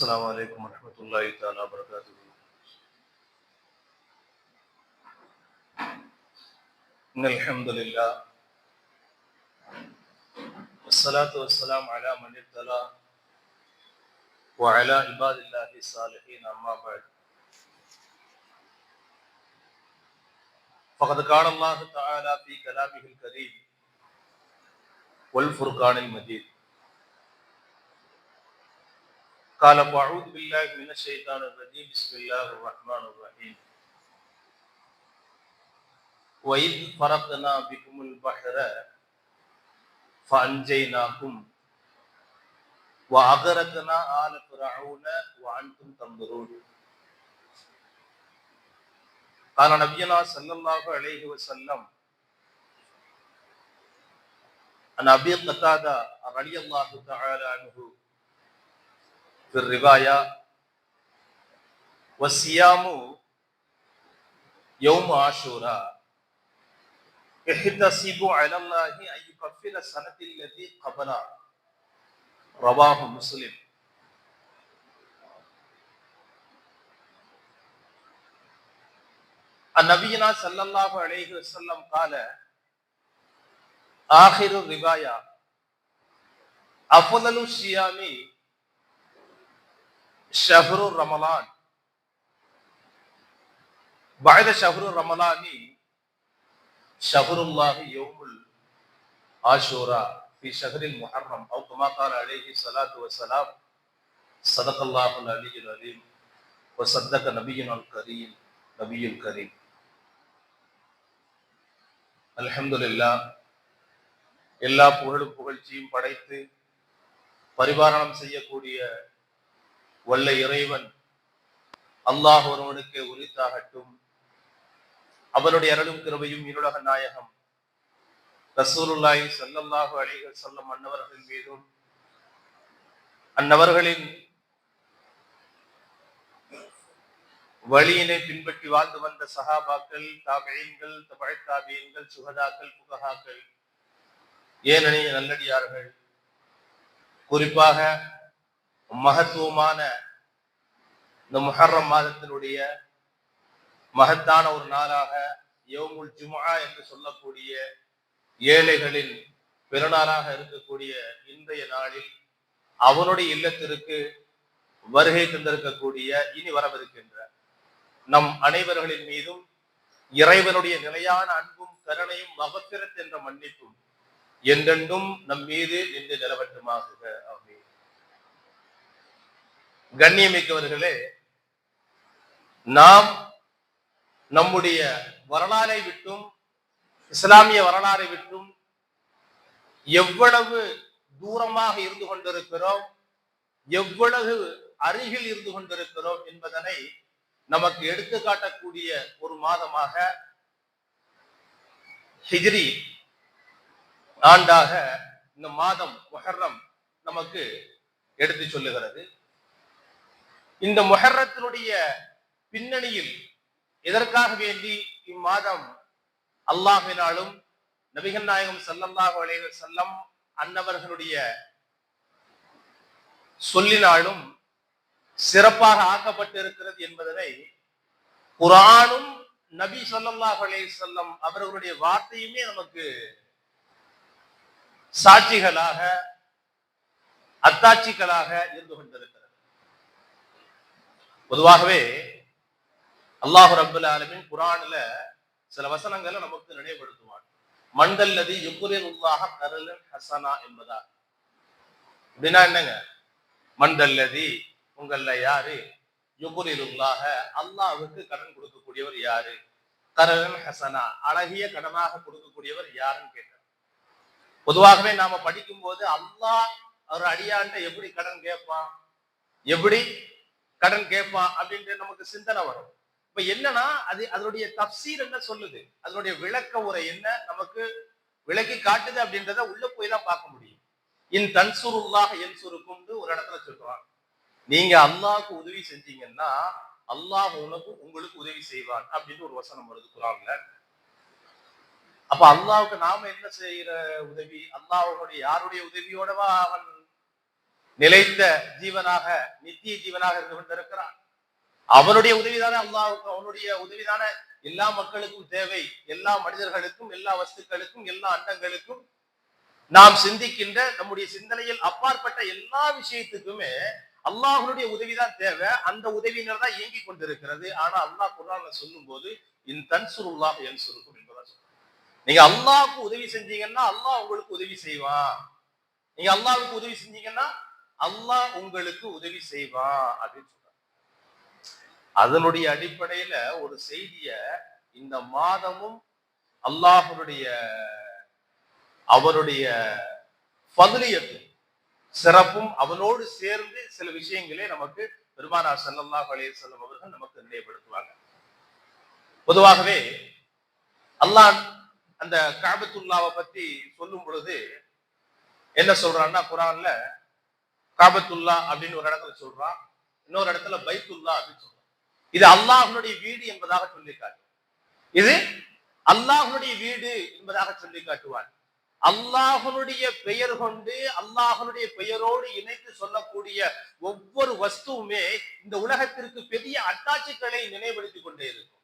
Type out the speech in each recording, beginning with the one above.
السلام عليكم ورحمة الله تعالى وبركاته. إن الحمد لله والصلاة والسلام على من ابتلى وعلى عباد الله الصالحين أما بعد. فقد قال الله تعالى في كلامه الكريم والفرقان المجيد. قال أعوذ بالله من الشيطان الرجيم. بسم الله الرحمن الرحيم. وإذ فرقنا بكم البحر فأنجيناكم وأغرقنا آل فرعون وأنتم تنظرون. قال نبينا صلى الله عليه وسلم عن أبي قتادة رضي الله تعالى عنه في الرواية والصيام يوم عاشوراء احتسبوا على الله أن يكفر السنة التي قبلها رواه مسلم النبينا صلى الله عليه وسلم قال آخر الرواية أفضل الصيام شهر رمضان بعد شهر رمضان شهر الله يوم العاشوراء في شهر المحرم أو كما قال عليه الصلاة والسلام صدق الله العلي العليم وصدق نبينا الكريم نبي الكريم அல்ஹம்துலில்லா எல்லா புகழும் புகழ்ச்சியும் படைத்து பரிபாலனம் செய்யக்கூடிய வல்ல இறைவன் அல்லாஹ் ஒருவனுக்கு உரித்தாகட்டும். அவனுடைய அருளும் கிருபையும் இருளக நாயகம் ரசூலுல்லாஹி ஸல்லல்லாஹு அலைஹி சொல்லும் அன்னவர்கள் மீதும் அன்னவர்களின் வழியினை பின்பற்றி வாழ்ந்து வந்த சஹாபாக்கள் தாபியன்கள் தபழ சுகதாக்கள் புகஹாக்கள் ஏனெனிய நல்லடியார்கள். குறிப்பாக மகத்துவமான இந்த முஹர்ரம் மாதத்தினுடைய மகத்தான ஒரு நாளாக யோமுல் ஜுமா என்று சொல்லக்கூடிய ஏழைகளின் பிறநாளாக இருக்கக்கூடிய இன்றைய நாளில் அவனுடைய இல்லத்திற்கு வருகை தந்திருக்கக்கூடிய இனி வரவிருக்கின்ற நம் அனைவர்களின் மீதும் இறைவனுடைய நிலையான அன்பும் கருணையும் மகத்திரத் என்ற மன்னிப்பும் என்றென்றும் நம் மீது நின்று நிலவட்டுமாக. அப்படின்னு கண்ணியமிக்கவர்களே நாம் நம்முடைய வரலாறை விட்டும் இஸ்லாமிய வரலாறை விட்டும் எவ்வளவு தூரமாக இருந்து கொண்டிருக்கிறோம் எவ்வளவு அருகில் இருந்து கொண்டிருக்கிறோம் என்பதனை நமக்கு எடுத்து காட்டக்கூடிய ஒரு மாதமாக ஹிஜ்ரி ஆண்டாக இந்த மாதம் மொஹர்ரம் நமக்கு எடுத்து சொல்லுகிறது. இந்த மொஹர்ரத்தினுடைய பின்னணியில் எதற்காக வேண்டி இம்மாதம் அல்லாஹினாலும் நபிகள் நாயகம் சல்லல்லாஹு அலைஹி செல்லம் அன்னவர்களுடைய சொல்லினாலும் சிறப்பாக ஆக்கப்பட்டிருக்கிறது என்பதனை குரானும் நபி சொல்லல்லாஹ் அலே செல்லம் அவர்களுடைய வார்த்தையுமே நமக்கு சாட்சிகளாக அத்தாட்சிகளாக இருந்து கொண்டிருக்கிறது. பொதுவாகவே அல்லாஹு ரபுல் ஆலமின் குரான்ல சில வசனங்களை நமக்கு நினைவுபடுத்துவான். மண்டல்லதி யுகுரே உல்லாக கரலன் ஹசனா என்பதா அப்படின்னா என்னங்க? மண்டல்லதி உங்கள்ல யாரு? யுகுரிலுல்லாக அல்லாவுக்கு கடன் கொடுக்கக்கூடியவர் யாரு? கரன் ஹசனா அழகிய கடனாக கொடுக்கக்கூடியவர் யாருன்னு கேட்டார் பொதுவாகவே நாம படிக்கும் போது அல்லாஹ் அவர் அடியாண்ட எப்படி கடன் கேட்பான்? எப்படி கடன் கேட்பான்? அப்படின்ற நமக்கு சிந்தனை வரும். இப்ப என்னன்னா அது அதனுடைய தப்சீர் என்ன சொல்லுது. அதனுடைய விளக்க உரை என்ன? நமக்கு விளக்கி காட்டுது அப்படின்றத உள்ள போய் தான் பார்க்க முடியும். இன் தன்சுருல்லாக என் சுருக்கும்னு ஒரு இடத்துல சொல்றான் நீங்க அல்லாஹ்க்கு உதவி செஞ்சீங்கன்னா அல்லாஹ் உனக்கு உங்களுக்கு உதவி செய்வான் அப்படின்னு ஒரு வசனம் வருது குரான்ல. அப்ப அல்லாவுக்கு நாம என்ன செய்யற உதவி? அல்லாஹனுடைய யாருடைய உதவியோடவா அவன் நிலைத்த ஜீவனாக நித்திய ஜீவனாக இருந்து கொண்டிருக்கிறான்? அவனுடைய உதவிதானே அல்லாவுக்கு அவனுடைய உதவிதானே எல்லா மக்களுக்கும் தேவை எல்லா மனிதர்களுக்கும் எல்லா வஸ்துக்களுக்கும் எல்லா அண்டங்களுக்கும். நாம் சிந்திக்கின்ற நம்முடைய சிந்தனையில் அப்பாற்பட்ட எல்லா விஷயத்துக்குமே அல்லாஹனுடைய உதவிதான் தேவை. அந்த உதவியினர் தான் இயங்கி கொண்டிருக்கிறது. ஆனா அல்லாஹ் குரான்ல சொல்லும் போது இன் தன்சுருல்லாஹ் என் சுருக்கும் என்பதா நீங்க அல்லாவுக்கு உதவி செஞ்சீங்கன்னா அல்லாஹ் உங்களுக்கு உதவி செய்வான். நீங்க அல்லாவுக்கு உதவி செஞ்சீங்கன்னா அல்லாஹ் உங்களுக்கு உதவி செய்வான் அப்படின்னு அதனுடைய அடிப்படையில ஒரு செய்திய இந்த மாதமும் அல்லாஹனுடைய அவருடைய பதிலியத்தும் சிறப்பும் அவனோடு சேர்ந்து சில விஷயங்களே நமக்கு பெருமானார் சல்லல்லா அலைஹி செல்லும் அவர்கள் நமக்கு நினைவுபடுத்துவாங்க. பொதுவாகவே அல்லாஹ் அந்த காபத்துல்லாவை பத்தி சொல்லும் பொழுது என்ன சொல்றான்னா குரான்ல காபத்துல்லா அப்படின்னு ஒரு இடத்துல சொல்றான் இன்னொரு இடத்துல பைத்துல்லா அப்படின்னு சொல்றான். இது அல்லாஹனுடைய வீடு என்பதாக சொல்லி காட்டு இது அல்லாஹனுடைய வீடு என்பதாக சொல்லி காட்டுவார் அல்லாஹனுடைய பெயர் கொண்டு அல்லாஹனுடைய பெயரோடு இணைத்து சொல்லக்கூடிய ஒவ்வொரு வஸ்துவுமே இந்த உலகத்திற்கு பெரிய அத்தாட்சிகளை நினைவுபடுத்திக் கொண்டே இருக்கும்.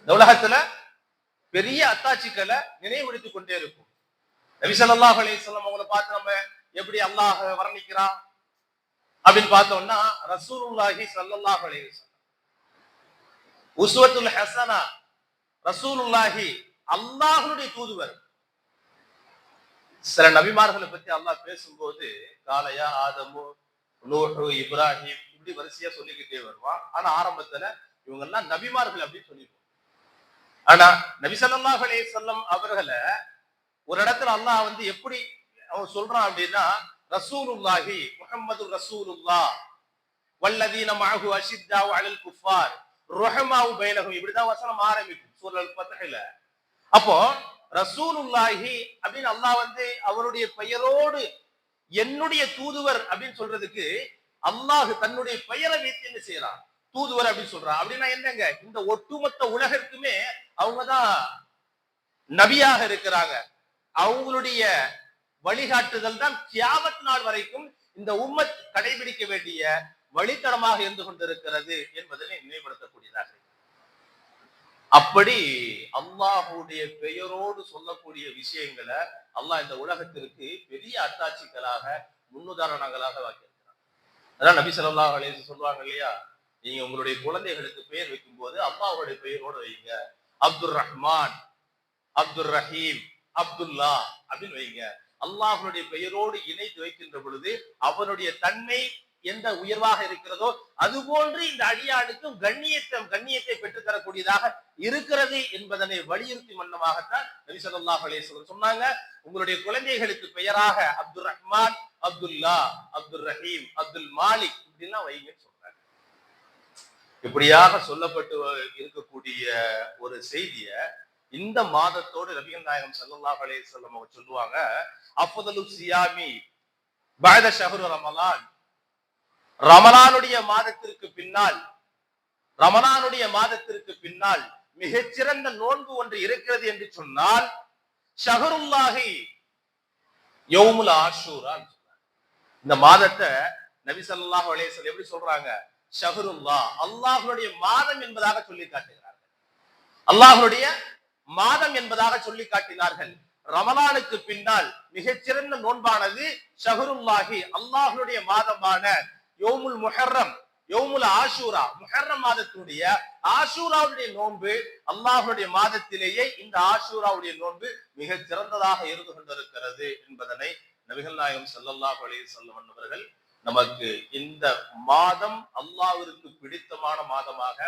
இந்த உலகத்துல பெரிய அத்தாட்சிகளை நினைவுபடுத்திக் கொண்டே இருக்கும். நபி ஸல்லல்லாஹு அவங்களை பார்த்து நம்ம எப்படி அல்லாஹ் வர்ணிக்கிறான் அப்படின்னு பார்த்தோம்னா ரசூலுல்லாஹி சல்லாஹ் அலைஹி உஸ்வத்துல் ஹசனா ரசூலுல்லாஹி அல்லாஹனுடைய தூதுவர் சில நபிமார்களை பத்தி அல்லாஹ் பேசும்போது காலையா ஆதமு நூஹு இப்ராஹிம் இப்படி வரிசையா சொல்லிக்கிட்டே வருவான். ஆனா ஆரம்பத்துல இவங்க எல்லாம் நபிமார்கள் அப்படின்னு சொல்லிடுவோம் ஆனா நபிசல்லாஹ் அலே சொல்லம் அவர்களை ஒரு இடத்துல அல்லாஹ் வந்து எப்படி அவன் சொல்றான் அப்படின்னா ரசூலுல்லாஹி முகமது ரசூலுல்லா வல்லதீன மஅஹு அஷித்தாவு அலல் குஃபார் ருஹமாவு பைனஹும் இப்படிதான் வசனம் ஆரம்பிக்கும் சூழல் பத்தகையில அப்போ ரசூலுல்லாஹி அப்படின்னு அல்லாஹ் வந்து அவருடைய பெயரோடு என்னுடைய தூதுவர் அப்படின்னு சொல்றதுக்கு அல்லாஹ் தன்னுடைய பெயரை வைத்து என்ன செய்யறான்? தூதுவர் அப்படின்னு சொல்றான். அப்படின்னா என்னங்க? இந்த ஒட்டுமொத்த உலகிற்குமே அவங்கதான் நபியாக இருக்கிறாங்க. அவங்களுடைய வழிகாட்டுதல் தான் கியாமத் நாள் வரைக்கும் இந்த உம்மத் கடைபிடிக்க வேண்டிய வழித்தடமாக இருந்து கொண்டிருக்கிறது என்பதனை நினைவுபடுத்தக்கூடியதாக அப்படி அல்லாஹுடைய பெயரோடு சொல்லக்கூடிய விஷயங்களை அல்லாஹ் இந்த உலகத்திற்கு பெரிய அத்தாட்சிகளாக முன்னுதாரணங்களாக வாக்கியிருக்கிறார் அதான் நபி சொல்லா அலேசு சொல்லுவாங்க இல்லையா? நீங்க உங்களுடைய குழந்தைகளுக்கு பெயர் வைக்கும்போது அம்மாவுடைய பெயரோடு வைங்க. அப்துல் ரஹ்மான் அப்துல் ரஹீம் அப்துல்லா அப்படின்னு வைங்க. அல்லாஹனுடைய பெயரோடு இணைத்து வைக்கின்ற பொழுது அவனுடைய தன்மை எந்த உயர்வாக இருக்கிறதோ அது போன்று இந்த அடியாளுக்கும் கண்ணியத்தை கண்ணியத்தை பெற்றுத் தரக்கூடியதாக இருக்கிறது என்பதனை வலியுறுத்தி மன்னமாகத்தான் நபி ஸல்லல்லாஹு சொன்னாங்க. உங்களுடைய குழந்தைகளுக்கு பெயராக அப்துல் ரஹ்மான் அப்துல்லா அப்துல் ரஹீம் அப்துல் மாலிக் இப்படிலாம் வைங்கன்னு சொல்றாங்க இப்படியாக சொல்லப்பட்டு இருக்கக்கூடிய ஒரு செய்திய இந்த மாதத்தோடு ரபிகள் நாயகம் சல்லாஹ் அலேஸ்வரம் அவங்க சொல்லுவாங்க அஃதலு சியாமி பாயத ஷஹரு ரமலான். ரமலானுடைய மாதத்திற்கு பின்னால் ரமலானுடைய மாதத்திற்கு பின்னால் மிகச்சிறந்த நோன்பு ஒன்று இருக்கிறது என்று சொன்னால் ஷஹருல்லாஹி யௌமுல் ஆஷூரா இந்த மாதத்தை நபி ஸல்லல்லாஹு அலைஹி எப்படி சொல்றாங்க? ஷஹருல்லா அல்லாஹ்வுடைய மாதம் என்பதாக சொல்லி காட்டுகிறார்கள். அல்லாஹ்வுடைய மாதம் என்பதாக சொல்லி காட்டினார்கள். ரமலானுக்கு பின்னால் மிகச்சிறந்த நோன்பானது ஷஹருல்லாஹி அல்லாஹ்வுடைய மாதமான யோமுல் முஹர்ரம் யோமுல் ஆஷூரா. முஹர்ரம் மாதத்துடைய ஆஷூராவுடைய நோன்பு அல்லாஹுடைய மாதத்திலேயே இந்த ஆஷூராவுடைய நோன்பு மிக சிறந்ததாக இருந்து கொண்டிருக்கிறது என்பதனை நபிகள் நாயகம் ஸல்லல்லாஹு அலைஹி வஸல்லம் அவர்கள் நமக்கு இந்த மாதம் அல்லாஹிற்கு பிடித்தமான மாதமாக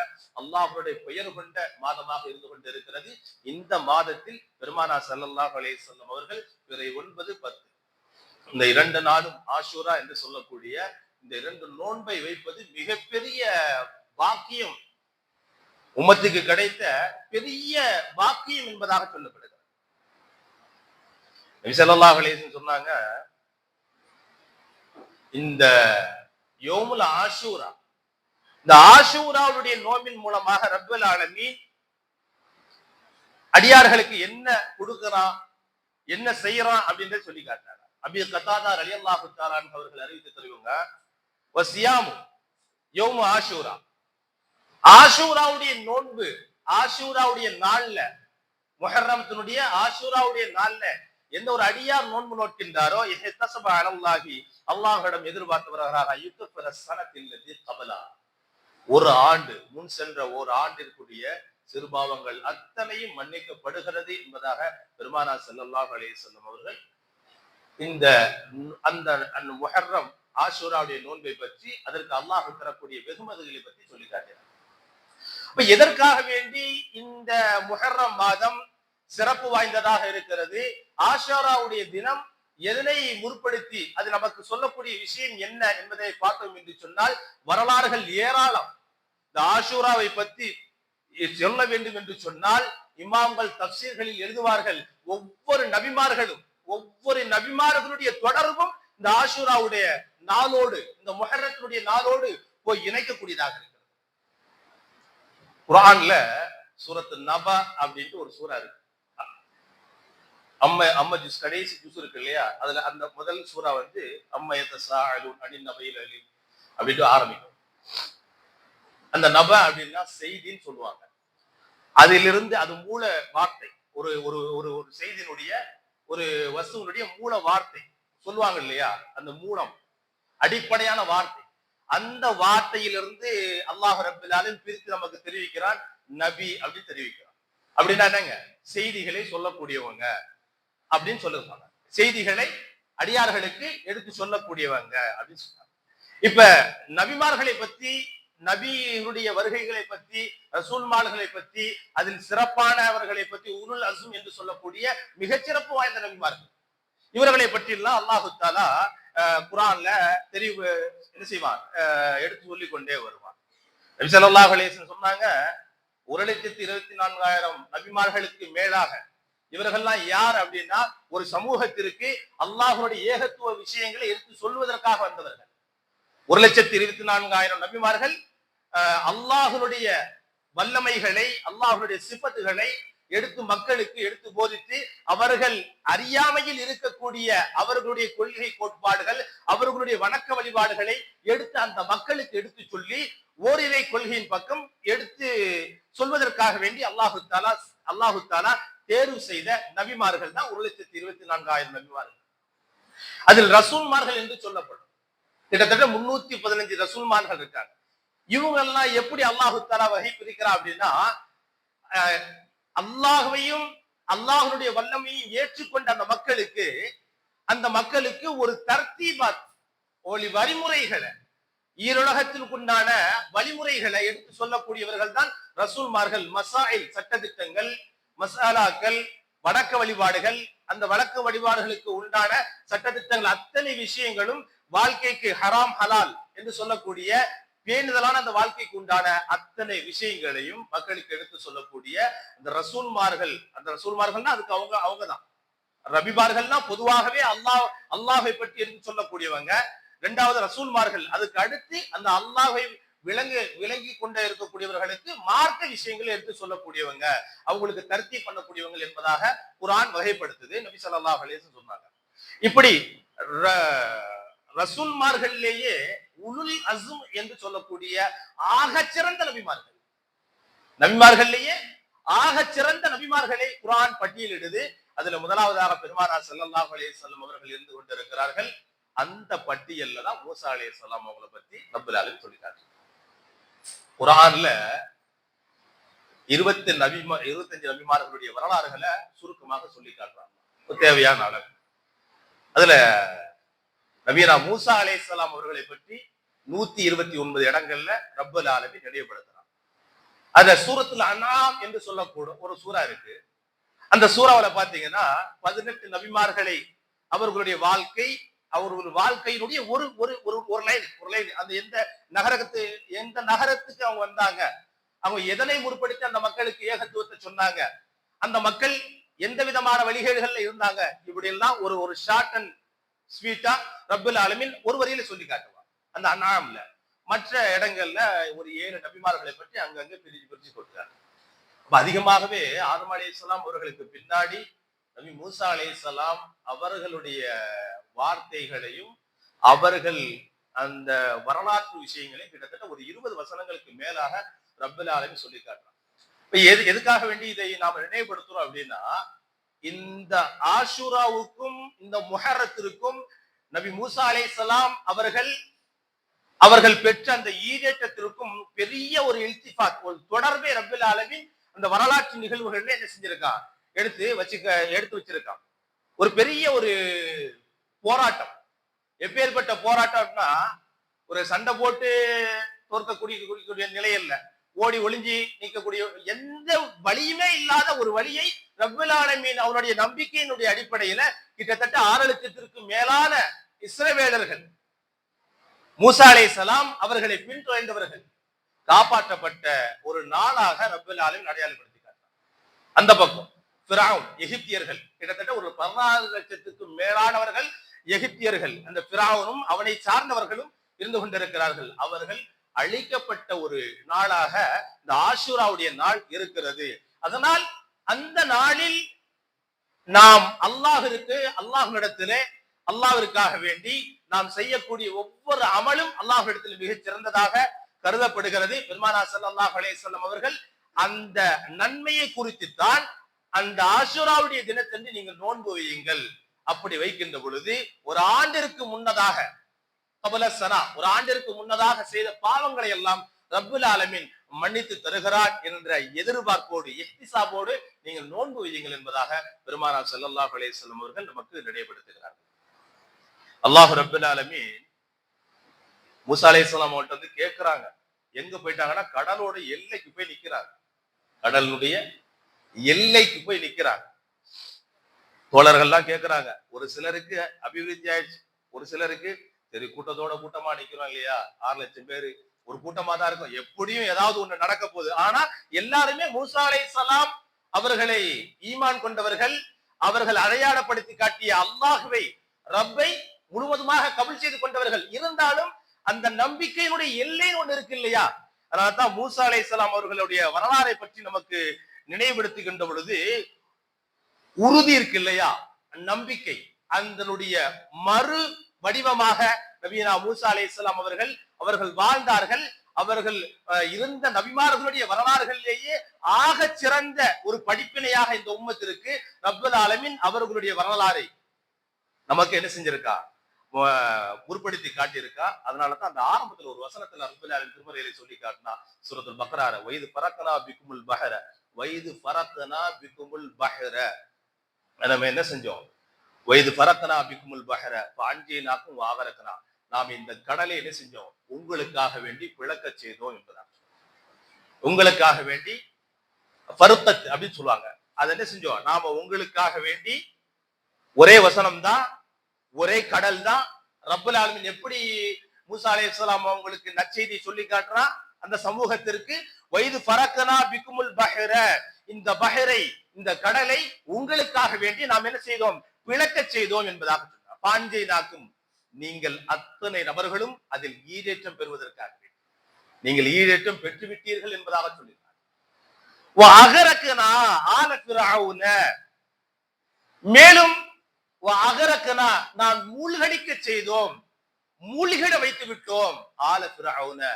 அல்லாஹ்வுடைய பெயர் கொண்ட மாதமாக இருந்து கொண்டிருக்கிறது. இந்த மாதத்தில் பெருமானா ஸல்லல்லாஹு அலைஹி வஸல்லம் அவர்கள் பிறை ஒன்பது பத்து. இந்த இரண்டு நாளும் ஆஷூரா என்று சொல்லக்கூடிய இந்த இரண்டு நோன்பை வைப்பது மிகப்பெரிய பாக்கியம் உமத்துக்கு கிடைத்த பெரிய பாக்கியம் என்பதாக சொல்லப்படுகிறது. நபி சொன்னாங்க இந்த யோமுல ஆஷூரா இந்த ஆஷூராவுடைய நோம்பின் மூலமாக ரப்பல் ஆலமி அடியார்களுக்கு என்ன கொடுக்கிறான் என்ன செய்யறான் அப்படின்னு சொல்லி காட்டாங்க அபி கத்தாதார் அலி அல்லாஹு அவர்கள் அறிவித்து தெரிவிங்க வசியாமு யோமு ஆஷூரா. ஆஷூராவுடைய நோன்பு ஆஷூராவுடைய நாள்ல முஹர்ரமத்தினுடைய ஆஷூராவுடைய நாள்ல எந்த ஒரு அடியார் நோன்பு நோக்கின்றாரோ இஹ்தஸப அலல்லாஹி அல்லாஹிடம் எதிர்பார்த்து வருகிறாரா. யுக்ஃபிர ஸனத்தில்லதி கபலா. ஒரு ஆண்டு முன் சென்ற ஒரு ஆண்டிற்குரிய சிறுபாவங்கள் அத்தனையும் மன்னிக்கப்படுகிறது என்பதாக பெருமானா செல்லல்லாஹ் அலைஹி வஸல்லம் அவர்கள் இந்த அந்த அந்த முஹர்ரம் ஆஷூராவுடைய நோன்பை பற்றி அதற்கு அல்லாஹ் தரக்கூடிய வெகுமதிகளை பற்றி சொல்லி காட்டினார். எதற்காக வேண்டி இந்த முஹர்ரம் மாதம் சிறப்பு வாய்ந்ததாக இருக்கிறது? ஆஷாராவுடைய தினம் எதனை முற்படுத்தி அது நமக்கு சொல்லக்கூடிய விஷயம் என்ன என்பதை பார்த்தோம் என்று சொன்னால் வரலாறுகள் ஏராளம். இந்த ஆஷூராவை பற்றி சொல்ல வேண்டும் என்று சொன்னால் இமாம்கள் தப்சீர்களில் எழுதுவார்கள் ஒவ்வொரு நபிமார்களும் ஒவ்வொரு நபிமார்களுடைய தொடர்பும் இந்த ஆஷூராவுடைய நாளோடு இந்த முஹர்ரத்தினுடைய நாளோடு போய் இணைக்கக்கூடியதாக இருக்கிறது. குரான்ல சூரத்து நபா அப்படின்ட்டு ஒரு சூறா இருக்கு. அம்ம அம்ம ஜூஸ் கடைசி ஜூஸ் இருக்கு இல்லையா? அதுல அந்த முதல் சூறா வந்து அம்ம எத்தசா அலுன் அடி நபையில் அலி அப்படின்ட்டு ஆரம்பிக்கும். அந்த நப அப்படின்னா செய்தின்னு சொல்லுவாங்க. அதிலிருந்து அது மூல வார்த்தை ஒரு ஒரு ஒரு ஒரு செய்தியினுடைய ஒரு வசுவனுடைய மூல வார்த்தை சொல்லுவாங்க இல்லையா? அந்த மூலம். அடிப்படையான வார்த்தை. அந்த வார்த்தையிலிருந்து அல்லாஹ் ரபுல்லாலும் பிரித்து நமக்கு தெரிவிக்கிறான் நபி அப்படின்னு தெரிவிக்கிறான். அப்படின்னா என்னங்க? செய்திகளை சொல்லக்கூடியவங்க அப்படின்னு சொல்ல சொன்னாங்க செய்திகளை அடியார்களுக்கு எடுத்து சொல்லக்கூடியவங்க அப்படின்னு சொன்னாங்க இப்ப நபிமார்களை பத்தி நபியினுடைய வருகைகளை பற்றி ரசூல்மால்களை பற்றி அதில் சிறப்பானவர்களை பற்றி உருள் அசும் என்று சொல்லக்கூடிய மிகச்சிறப்பு வாய்ந்த நபிமார்கள். இவர்களை பற்றி எல்லாம் அல்லாஹு தாலா குரான்ல தெரிவு என்ன செய்வான்? எடுத்து சொல்லி கொண்டே வருவான். நபி ஸல்லல்லாஹு அலைஹி சொன்னாங்க ஒரு லட்சத்தி இருபத்தி நான்காயிரம் நபிமார்களுக்கு மேலாக இவர்கள்லாம் யார் அப்படின்னா ஒரு சமூகத்திற்கு அல்லாஹுடைய ஏகத்துவ விஷயங்களை எடுத்து சொல்வதற்காக வந்தவர்கள். ஒரு லட்சத்தி இருபத்தி நான்காயிரம் நபிமார்கள் அல்லாஹனுடைய வல்லமைகளை அல்லாஹனுடைய சிப்பத்துகளை எடுத்து மக்களுக்கு எடுத்து போதித்து அவர்கள் அறியாமையில் இருக்கக்கூடிய அவர்களுடைய கொள்கை கோட்பாடுகள் அவர்களுடைய வணக்க வழிபாடுகளை எடுத்து அந்த மக்களுக்கு எடுத்து சொல்லி ஓரிரை கொள்கையின் பக்கம் எடுத்து சொல்வதற்காக வேண்டி அல்லாஹு தாலா அல்லாஹு தாலா தேர்வு செய்த நபிமார்கள் தான் ஒரு லட்சத்தி இருபத்தி நான்காயிரம் நபிமார்கள். அதில் ரசூல்மார்கள் என்று சொல்லப்படும். கிட்டத்தட்ட முன்னூத்தி பதினஞ்சு ரசூல்மார்கள் இருக்காங்க. இவங்க எல்லாம் எப்படி அல்லாஹு தாலா வகை பிரிக்கிறா அப்படின்னா அல்லாஹுவையும் அல்லாஹனுடைய வல்லமையும் ஏற்றுக்கொண்ட அந்த மக்களுக்கு அந்த மக்களுக்கு ஒரு தர்த்தீபாத் ஒளி வழிமுறைகளை ஈருலகத்திற்குண்டான வழிமுறைகளை எடுத்து சொல்லக்கூடியவர்கள் தான் ரசூல்மார்கள். மசாயில் சட்டத்திட்டங்கள் மசாலாக்கள் வடக்க வழிபாடுகள் அந்த வழக்க வழிபாடுகளுக்கு உண்டான சட்டத்திட்டங்கள் அத்தனை விஷயங்களும் வாழ்க்கைக்கு ஹராம் ஹலால் என்று சொல்லக்கூடிய பேணுதலான அந்த வாழ்க்கைக்கு உண்டான அத்தனை விஷயங்களையும் மக்களுக்கு எடுத்து சொல்லக்கூடிய அந்த ரசூல்மார்கள் அந்த ரசூல்மார்கள்னா அதுக்கு அவங்க அவங்கதான். ரபிபார்கள்னா பொதுவாகவே அல்லாஹ் அல்லாஹை பற்றி எடுத்து சொல்லக்கூடியவங்க. இரண்டாவது ரசூல்மார்கள் அதுக்கு அடுத்து அந்த அல்லாஹை விலங்கு விலங்கி கொண்டே இருக்கக்கூடியவர்களுக்கு மார்க்க விஷயங்களை எடுத்து சொல்லக்கூடியவங்க. அவங்களுக்கு தருத்தி பண்ணக்கூடியவங்க என்பதாக குரான் வகைப்படுத்துது. நபி சொல்லாஹ் அலேசன் சொன்னாங்க. இப்படி ரசூல்மார்களிலேயே உலுல் அசும் என்று சொல்லக்கூடிய ஆக சிறந்த நபிமார்கள். நபிமார்கள்லேயே சிறந்த நபிமார்களை குரான் பட்டியலிடுது. அதுல முதலாவதாக பெருமானா செல்லல்லாஹ் அலே செல்லம் அவர்கள் இருந்து கொண்டிருக்கிறார்கள். அந்த பட்டியல்ல தான் மூசா அலே சொல்லாம் அவங்களை பத்தி நபுலாலும் சொல்லிட்டாங்க குரான்ல இருபத்தி நபிமா இருபத்தஞ்சு நபிமார்களுடைய வரலாறுகளை சுருக்கமாக சொல்லி காட்டுறாங்க. தேவையான அளவு. அதுல நபீனா மூசா அலே அவர்களை பற்றி நூத்தி இருபத்தி ஒன்பது இடங்கள்ல ரப்பல் ஆலமி நினைவுபடுத்துறான் அந்த சூரத்துல அனாம் என்று சொல்லக்கூடும் ஒரு சூறா இருக்கு. அந்த சூறாவில பாத்தீங்கன்னா பதினெட்டு நபிமார்களை அவர்களுடைய வாழ்க்கை அவர்கள் வாழ்க்கையினுடைய ஒரு ஒரு ஒரு ஒரு லைன் ஒரு லைன் அந்த எந்த நகரத்து எந்த நகரத்துக்கு அவங்க வந்தாங்க அவங்க எதனை முற்படுத்தி அந்த மக்களுக்கு ஏகத்துவத்தை சொன்னாங்க அந்த மக்கள் எந்த விதமான வழிகேடுகள்ல இருந்தாங்க இப்படி எல்லாம் ஒரு ஒரு ஷார்ட் அண்ட் ஸ்வீட்டா ரப்பல் ஆலமின் ஒரு வரியில சொல்லி காட்டுவாங்க. அந்த அண்ணாமில். மற்ற இடங்கள்ல ஒரு ஏழு நபிமார்களை பற்றி அங்கங்க பிரிச்சு பிரிச்சு கொடுத்தார் அப்ப அதிகமாகவே ஆதம் அலி இஸ்லாம் அவர்களுக்கு பின்னாடி நபி மூசா அலி இஸ்லாம் அவர்களுடைய வார்த்தைகளையும் அவர்கள் அந்த வரலாற்று விஷயங்களையும் கிட்டத்தட்ட ஒரு இருபது வசனங்களுக்கு மேலாக ரப்பல் ஆலமீன் சொல்லி காட்டுறான். இப்ப எது எதுக்காக வேண்டி இதை நாம் நினைவுபடுத்துறோம் அப்படின்னா இந்த ஆஷுராவுக்கும் இந்த முஹரத்திற்கும் நபி மூசா அலைஹிஸ்ஸலாம் அவர்கள் அவர்கள் பெற்ற அந்த ஈரேற்றத்திற்கும் பெரிய ஒரு இல்திஃபாத் ஒரு தொடர்பே ரப்பில் ஆலமீன் அந்த வரலாற்று நிகழ்வுகள்ல என்ன செஞ்சிருக்கான் எடுத்து வச்சுக்க எடுத்து வச்சிருக்கான். ஒரு பெரிய ஒரு போராட்டம். எப்பேற்பட்ட அப்படின்னா ஒரு சண்டை போட்டு தோற்கக்கூடிய குடிக்கக்கூடிய நிலை இல்ல ஓடி ஒளிஞ்சி நிற்கக்கூடிய எந்த வழியுமே இல்லாத ஒரு வழியை ரப்பல் ஆலமீன் அவருடைய நம்பிக்கையினுடைய அடிப்படையில கிட்டத்தட்ட ஆறு லட்சத்திற்கும் மேலான இஸ்ரவேலர்கள் மூசா சலாம் அவர்களை பின்தொடர்ந்தவர்கள் காப்பாற்றப்பட்ட ஒரு நாளாக ரப்பல் ஆலயம் அடையாளப்படுத்தி அந்த பக்கம் பிராவுன் எகிப்தியர்கள். கிட்டத்தட்ட ஒரு பதினாறு லட்சத்துக்கும் மேலானவர்கள் எகிப்தியர்கள். அந்த பிராவனும் அவனை சார்ந்தவர்களும் இருந்து கொண்டிருக்கிறார்கள். அவர்கள் அழிக்கப்பட்ட ஒரு நாளாக இந்த ஆஷூராவுடைய நாள் இருக்கிறது. அதனால் அந்த நாளில் நாம் அல்லாஹிற்கு அல்லாஹ்விடத்திலே அல்லாவிற்காக வேண்டி நாம் செய்யக்கூடிய ஒவ்வொரு அமலும் அல்லாஹ்விடத்தில் மிகச் சிறந்ததாக கருதப்படுகிறது. பெருமானா சல்லாஹ் அலேசல்லம் அவர்கள் அந்த நன்மையை குறித்துத்தான் அந்த ஆசுராவுடைய தினத்தன்று நீங்கள் நோன்பு வையுங்கள். அப்படி வைக்கின்ற பொழுது ஒரு ஆண்டிற்கு முன்னதாக கபல சனா ஒரு ஆண்டிற்கு முன்னதாக செய்த பாவங்களை எல்லாம் ரப்புல் ஆலமின் மன்னித்து தருகிறார் என்ற எதிர்பார்ப்போடு எஹ்திசாபோடு நீங்கள் நோன்பு வையுங்கள் என்பதாக பெருமானார் ஸல்லல்லாஹு அலைஹி அவர்கள் நமக்கு நினைவுபடுத்துகிறார்கள். அல்லாஹ் ரப்புல் ஆலமீன் மூசா இஸ்லாம் அவர்கிட்ட வந்து கேட்கிறாங்க எங்க போயிட்டாங்கன்னா கடலோட எல்லைக்கு போய் நிக்கிறாங்க. கடலுடைய எல்லைக்கு போய் நிக்கிறாங்க. தோழர்கள்லாம் கேக்குறாங்க. ஒரு சிலருக்கு அபிவிருத்தி ஆயிடுச்சு. ஒரு சிலருக்கு சரி கூட்டத்தோட கூட்டமா நிக்கிறோம் இல்லையா? ஆறு லட்சம் பேரு. ஒரு கூட்டமா தான் இருக்கும். எப்படியும் ஏதாவது ஒண்ணு நடக்க போகுது. ஆனா எல்லாருமே மூசா சலாம் அவர்களை ஈமான் கொண்டவர்கள் அவர்கள் அடையாளப்படுத்தி காட்டிய அல்லாஹுவை ரப்பை முழுவதுமாக கபில் செய்து கொண்டவர்கள். இருந்தாலும் அந்த நம்பிக்கையினுடைய எல்லைன்னு ஒண்ணு இருக்கு இல்லையா? அதனால்தான் மூசா அலைஹிஸ்ஸலாம் அவர்களுடைய வரலாறை பற்றி நமக்கு நினைவுபடுத்துகின்ற பொழுது உறுதி இருக்கு இல்லையா? நம்பிக்கை. அதனுடைய மறு வடிவமாக நபீனா மூசா அலைஹிஸ்ஸலாம் அவர்கள் அவர்கள் வாழ்ந்தார்கள். அவர்கள் அஹ், இருந்த நபிமார்களுடைய வரலாறுகளிலேயே ஆக சிறந்த ஒரு படிப்பினையாக இந்த உம்மத்திற்கு ரப்பல் அலமின் அவர்களுடைய வரலாறை நமக்கு என்ன செஞ்சிருக்கா? முற்படுத்தி காட்டியிருக்கா. அதனாலதான் அந்த ஆரம்பத்துல ஒரு வசனத்துல ரப்பல் திருமறையில சொல்லி காட்டினா சுரத்துல் பக்ரார வயது பறக்கலா பிக்குமுல் பஹர வயது பறக்கனா பிக்குமுல் பஹர. நம்ம என்ன செஞ்சோம்? வயது பறக்கனா பிக்குமுல் பஹர பாஞ்சேனாக்கும் வாகரக்கனா. நாம் இந்த கடலை என்ன செஞ்சோம்? உங்களுக்காக வேண்டி பிளக்க செய்தோம் என்பதாக உங்களுக்காக வேண்டி பருத்தத் அப்படின்னு சொல்லுவாங்க. அதை என்ன செஞ்சோம்? நாம உங்களுக்காக வேண்டி ஒரே வசனம் தான் ஒரே கடல் தான் ரப்பல் எப்படி மூசா அலைஹிஸ்ஸலாம் அவங்களுக்கு நற்செய்தி சொல்லி காட்டுறான் அந்த சமூகத்திற்கு வயது பறக்கனா பிக்குமுல் பஹர. இந்த பஹரை இந்த கடலை உங்களுக்காக வேண்டி நாம் என்ன செய்தோம்? பிளக்கச் செய்தோம் என்பதாக சொன்னார் பாஞ்சை நாக்கும். நீங்கள் அத்தனை நபர்களும் அதில் ஈடேற்றம் பெறுவதற்காக நீங்கள் நீங்கள் ஈடேற்றம் பெற்றுவிட்டீர்கள் என்பதாக சொல்லினார் அகரக்கனா ஆல மேலும் அகரக்கனா நான் மூழ்கடிக்க செய்தோம். மூழ்கிட வைத்து விட்டோம். ஆல பிராவுன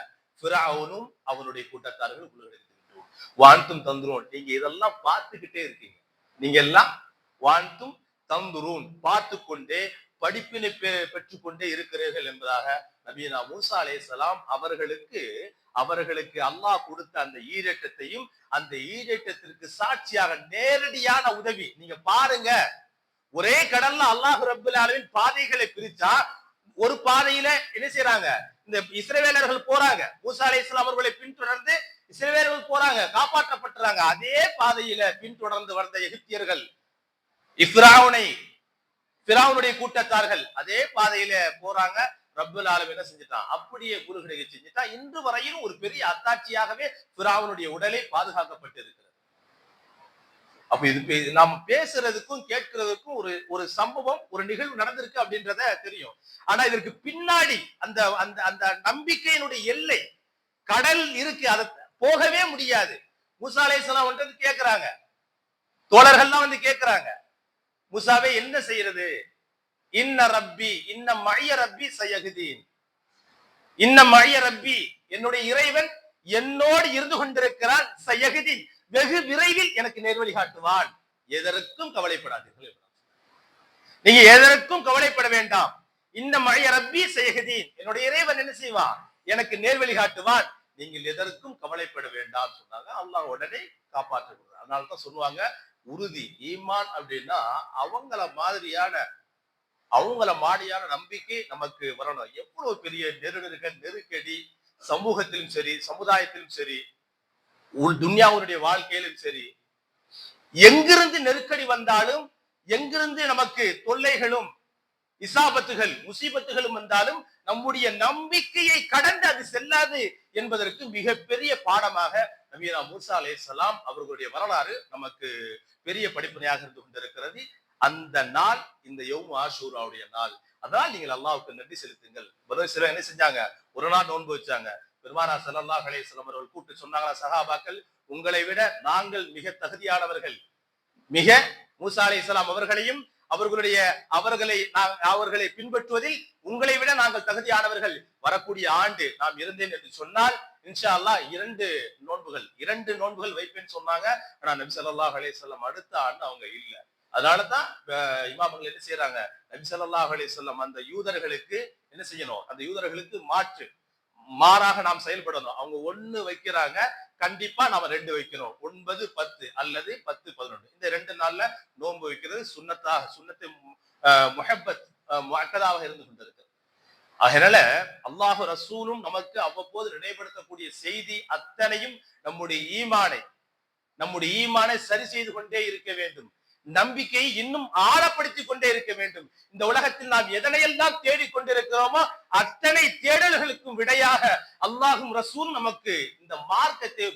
பிராவுனும் அவனுடைய கூட்டத்தார்கள் மூழ்கடித்து விட்டோம். வான்தும் தந்துரும் நீங்க இதெல்லாம் பார்த்துக்கிட்டே இருக்கீங்க. நீங்க எல்லாம் வான்தும் தந்துரும் பார்த்து கொண்டே படிப்பினை பெ- பெற்றுக்கொண்டே இருக்கிறீர்கள் என்பதாக நபீனா மூசா சலாம் அவர்களுக்கு அவர்களுக்கு அல்லாஹ் கொடுத்த அந்த ஈரேட்டத்தையும் அந்த ஈரேட்டத்திற்கு சாட்சியாக நேரடியான உதவி. நீங்க பாருங்க. ஒரே கடல்ல அல்லாஹ் ரபுல் ஆலமீன் பாதைகளை பிரிச்சா ஒரு பாதையில என்ன செய்யறாங்க இந்த இஸ்ரேவேலர்கள் போறாங்க. மூசா அலைஹிஸ்ஸலாம் அவர்களை பின்தொடர்ந்து இஸ்ரேவேலர்கள் போறாங்க காப்பாற்றப்பட்டுறாங்க. அதே பாதையில பின்தொடர்ந்து வந்த எகிப்தியர்கள் இப்ராவுனை பிராவுனுடைய கூட்டத்தார்கள் அதே பாதையில போறாங்க. ரப்பல் ஆலம் என்ன செஞ்சுட்டான்? அப்படியே குருகிடையை செஞ்சுட்டான். இன்று வரையிலும் ஒரு பெரிய அத்தாட்சியாகவே பிராவுனுடைய உடலை பாதுகாக்கப்பட்டிருக்கிறது. அப்ப இது நாம பேசுறதுக்கும் கேட்கிறதுக்கும் ஒரு ஒரு சம்பவம் ஒரு நிகழ்வு நடந்திருக்கு அப்படின்றத தெரியும். ஆனா இதற்கு பின்னாடி அந்த அந்த அந்த நம்பிக்கையினுடைய எல்லை கடல் இருக்கு அதை போகவே முடியாது. மூசா அலைஹிஸ்ஸலாம் வந்து கேட்கிறாங்க தோழர்கள்லாம் வந்து கேட்கிறாங்க மூசாவே என்ன செய்யறது? இன்ன ரப்பி இன்ன மழைய ரப்பி சயகுதீன் இன்ன மழைய ரப்பி என்னுடைய இறைவன் என்னோடு இருந்து கொண்டிருக்கிறான் சயகுதீன் வெகு விரைவில் எனக்கு நேர்வழி காட்டுவான். எதற்கும் கவலைப்படாதீர்கள் நீங்க எதற்கும் கவலைப்பட வேண்டாம். இந்த மழைய ரப்பி செய்கதீன் என்னுடைய இறைவன் என்ன செய்வான்? எனக்கு நேர்வழி காட்டுவான். நீங்கள் எதற்கும் கவலைப்பட வேண்டாம் சொன்னாங்க. அல்லாஹ் உடனே காப்பாற்றுகிறார் அதனால தான் சொல்லுவாங்க உறுதி ஈமான் அப்படின்னா அவங்கள மாதிரியான அவங்கள மாதிரியான நம்பிக்கை நமக்கு வரணும். எவ்வளவு பெரிய நெருடர்கள் நெருக்கடி சமூகத்திலும் சரி சமுதாயத்திலும் சரி உள் துன்யாவுடைய வாழ்க்கையிலும் சரி எங்கிருந்து நெருக்கடி வந்தாலும் எங்கிருந்து நமக்கு தொல்லைகளும் இசாபத்துகள் முசீபத்துகளும் வந்தாலும் நம்முடைய நம்பிக்கையை கடந்து அது செல்லாது என்பதற்கு மிகப்பெரிய பாடமாக நவீனா மூசா அலேசலாம் அவர்களுடைய வரலாறு நமக்கு பெரிய படிப்பனையாக இருந்து கொண்டிருக்கிறது. அந்த நாள் இந்த யௌமு ஆஷூராவுடைய நாள். அதனால் நீங்கள் அல்லாவுக்கு நன்றி செலுத்துங்கள். முதல் சில என்ன செஞ்சாங்க? ஒரு நாள் நோன்பு வச்சாங்க. பெருமானா செல்லல்லா அலையம் அவர்கள் கூப்பிட்டு சொன்னாங்களா சஹாபாக்கள் உங்களை விட நாங்கள் மிக தகுதியானவர்கள். மிக மூசா அலி இஸ்லாம் அவர்களையும் அவர்களுடைய அவர்களை அவர்களை பின்பற்றுவதில் உங்களை விட நாங்கள் தகுதியானவர்கள். வரக்கூடிய ஆண்டு நாம் இருந்தேன் என்று சொன்னால் இன்ஷா அல்லா இரண்டு நோன்புகள் இரண்டு நோன்புகள் வைப்பேன்னு சொன்னாங்க. ஆனா நபி சல்லாஹ் அலையம் அடுத்த ஆண்டு அவங்க இல்ல. அதனாலதான் இமாமங்கள் என்ன செய்யறாங்க நபி சல்லாஹ் அலையம் அந்த யூதர்களுக்கு என்ன செய்யணும்? அந்த யூதர்களுக்கு மாற்று மாறாக நாம் செயல்படணும். அவங்க ஒண்ணு வைக்கிறாங்க கண்டிப்பா நாம ரெண்டு வைக்கிறோம். ஒன்பது பத்து அல்லது பத்து பதினொன்று. இந்த ரெண்டு நாள்ல நோன்பு வைக்கிறது சுண்ணத்தாக சுண்ணத்தை முஹப்பத் முக்கதாவாக இருந்து கொண்டிருக்கு. அதனால அல்லாஹு ரசூலும் நமக்கு அவ்வப்போது நினைவுபடுத்தக்கூடிய செய்தி அத்தனையும் நம்முடைய ஈமானை நம்முடைய ஈமானை சரி செய்து கொண்டே இருக்க வேண்டும். நம்பிக்கையை இன்னும் ஆழப்படுத்திக் கொண்டே இருக்க வேண்டும். இந்த உலகத்தில் நாம் எதனையெல்லாம் தேடிக் கொண்டிருக்கிறோமோ அத்தனை தேடல்களுக்கும் விடையாக அல்லாஹும் ரசூல் நமக்கு இந்த மார்க்கத்தை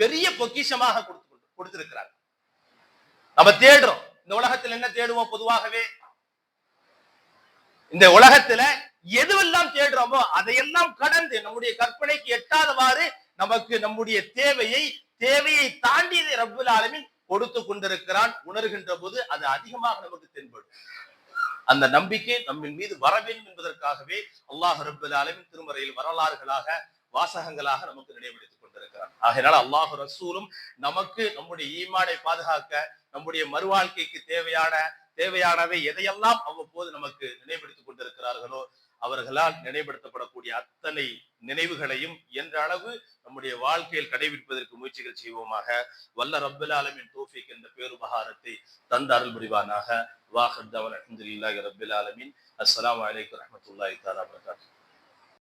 பெரிய பொக்கிஷமாக கொடுத்து கொடுத்திருக்கிறார் நம்ம தேடுறோம். இந்த உலகத்தில் என்ன தேடுவோம் பொதுவாகவே? இந்த உலகத்துல எதுவெல்லாம் தேடுறோமோ அதையெல்லாம் கடந்து நம்முடைய கற்பனைக்கு எட்டாதவாறு நமக்கு நம்முடைய தேவையை தேவையை தாண்டியதை ரபுல் ஆலமின் கொடுத்து கொண்டிருக்கிறான் உணர்கின்ற போது அது அதிகமாக நமக்கு தென்படும். அந்த நம்பிக்கை நம்மின் மீது வர வேண்டும் என்பதற்காகவே அல்லாஹ் ரபுல் அலமின் திருமறையில் வரலாறுகளாக வாசகங்களாக நமக்கு நினைவெடுத்துக் கொண்டிருக்கிறான். ஆகையினால் அல்லாஹ் ரசூலும் நமக்கு நம்முடைய ஈமானை பாதுகாக்க நம்முடைய மறுவாழ்க்கைக்கு தேவையான தேவையானவை எதையெல்லாம் அவ்வப்போது நமக்கு நினைவெடுத்துக் கொண்டிருக்கிறார்களோ அவர்களால் நினைவுபடுத்தப்படக்கூடிய அத்தனை நினைவுகளையும் என்ற அளவு நம்முடைய வாழ்க்கையில் கடைபிடிப்பதற்கு முயற்சிகள் செய்வோமாக. வல்ல ரப்பல் ஆலமின் தோஃபிக் என்ற பேருபகாரத்தை தந்த அருள் புரிவானாக. வாஹர் தவன் அஹமதுல்லாஹி ரபில் ஆலமின். அஸ்லாம் வலைக்கம் வரமத்துல்லாஹி தாலா வரகாத்து